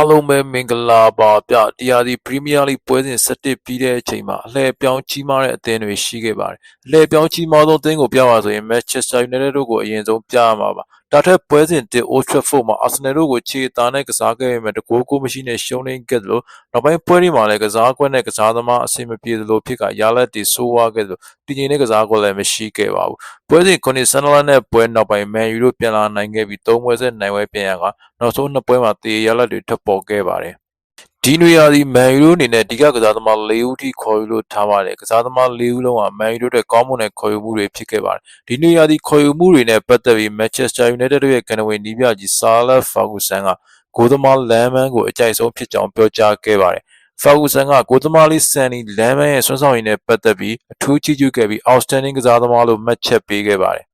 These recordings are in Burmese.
အားလုံးပဲမင်္ဂလာပါဗျတရားဒီပရီးမီးယားလိပွဲစဉ်7ပြီးတဲ့အချိန်မှာအလှည့်ပြောင်းကြီးမားတဲ့အသင်းတွေရှိခဲ့ပါတယ်အလှည့်ပြောင်းကြီးမားသောအသင်းကိုပြပါဆိုရင် Manchester United တို့ကိုအရင်ဆုံးပြရမှာပါဒါထက်ပွဲစဉ်1 Old Trafford မှာ Arsenal တို့ကိုခြေသားနဲ့ကစားခဲ့ပေမဲ့တကူကိုမရှိနဲ့ရှုံးနေခဲ့တယ်လို့နောက်ပိုင်းပွဲတွေမှာလည်းကစားကွက်နဲ့ကစားသမားအဆင်မပြေသလိုဖြစ်ကရလက်တွေဆိုးဝါးခဲ့တယ်လို့တည်ငြိမ်တဲ့ကစားကွက်လည်းမရှိခဲ့ပါဘူးပွဲစဉ်9ဆန်နလန်နဲ့ပွဲနောက်ပိုင်း Man U တို့ပြန်လာနိုင်ခဲ့ပြီး3ပွဲဆက်နိုင်ပွဲပြန်ရကနောက်ဆုံး2ပွဲမှာတေရလက်တွေထပ်ပေါ်ခဲ့ပါတယ်ဒီနွေရာသီမန်ယူတို့အနေနဲ့ဒီကကစားသမား၄ဦးထိခေါ်ယူလို့ထားပါတယ်ကစားသမား၄ဦးလုံးကမန်ယူတို့တဲ့ကောင်းမွန်တဲ့ခေါ်ယူမှုတွေဖြစ်ခဲ့ပါတယ်ဒီနွေရာသီခေါ်ယူမှုတွေနဲ့ပတ်သက်ပြီး Manchester United တို့ရဲ့ကန်ဝင်နီးပြကြီး Salah Ferguson ကဂိုးသမားလမ်းမန်းကိုအကြိုက်ဆုံးဖြစ်ကြောင်းပြောကြားခဲ့ပါတယ် Ferguson ကဂိုးသမားလေးဆန်နီလမ်းမန်းရဲ့ဆွမ်းဆောင်ရည်နဲ့ပတ်သက်ပြီးအထူးချီးကျူးခဲ့ပြီး outstanding ကစားသမားလို့မှတ်ချက်ပေးခဲ့ပါတယ်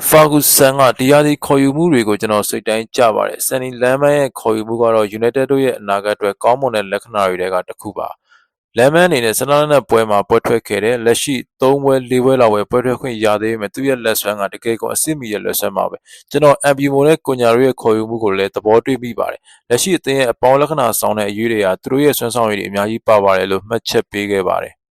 Ferguson ကတရားဒီခေါ်ယူမှုတွေကိုကျွန်တော်စိတ်တိုင်းကြပါတယ်။ Sunny Lemon ရဲ့ခေါ်ယူမှုကတော့ United တို့ရဲ့အနာဂတ်အတွက်ကောင်းမွန်တဲ့လက္ခဏာတွေထဲကတစ်ခုပါ။ Lemon အနေနဲ့စနလနဲ့ပွဲမှာပွဲထွက်ခဲ့တဲ့လက်ရှိ3ပွဲ4ပွဲလောက်ပဲပွဲထွက်ခွင့်ရသေးပေမဲ့သူ့ရဲ့လက်ဆွမ်းကတကယ်ကိုအစစ်မီရဲ့လက်ဆွမ်းပါပဲ။ကျွန်တော် Ambimo နဲ့ကိုညာတို့ရဲ့ခေါ်ယူမှုကိုလည်းသဘောတွေ့မိပါတယ်။လက်ရှိအသင်းရဲ့အပေါင်းလက္ခဏာဆောင်တဲ့အရေးတွေဟာသူတို့ရဲ့ဆွမ်းဆောင်ရည်တွေအများကြီးပါပါတယ်လို့မှတ်ချက်ပေးခဲ့ပါတယ်။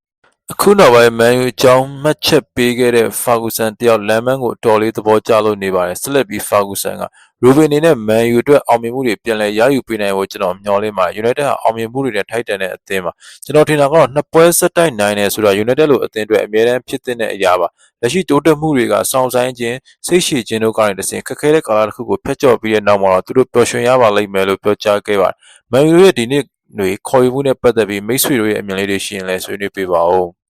အခုနောက်ပိုင်း မန်ယူအကြောင်း မှတ်ချက်ပေးခဲ့တဲ့ Ferguson တယောက် လမ်းမန်းကို အတော်လေး သဘောကျလို့နေပါတယ် ဆက်လက်ပြီး Ferguson က Ruben အနေနဲ့ မန်ယူအတွက် အောင်မြင်မှုတွေ ပြန်လည်ရယူပေးနိုင်ဖို့ ကျွန်တော်မျှော်လင့်ပါတယ် United ဟာ အောင်မြင်မှုတွေနဲ့ ထိုက်တန်တဲ့အသင်းပါ ကျွန်တော်ထင်တာကတော့ နှစ်ပွဲဆက်တိုက်နိုင်တယ်ဆိုတာ United လို့အသင်းအတွက် အမြဲတမ်းဖြစ်တဲ့အရာပါ လက်ရှိတိုးတက်မှုတွေက စောင့်ဆိုင်ခြင်း စိတ်ရှည်ခြင်းတို့ကနေတစဉ်ခက်ခဲတဲ့ကာလတစ်ခုကိုဖျက်ကျော်ပြီးတဲ့နောက်မှာတော့ သူတို့ ပျော်ရွှင်ရပါလိမ့်မယ် လို့ ပြောကြားခဲ့ပါတယ် မန်ယူရဲ့ ဒီနေ့တွေ ခေါ်ယူမှုနဲ့ပတ်သက်ပြီး မိတ်ဆွေတို့ရဲ့ အမြင်လေးတွေရှိရင်လည်း ဆွေးနွေးပေးပါဦး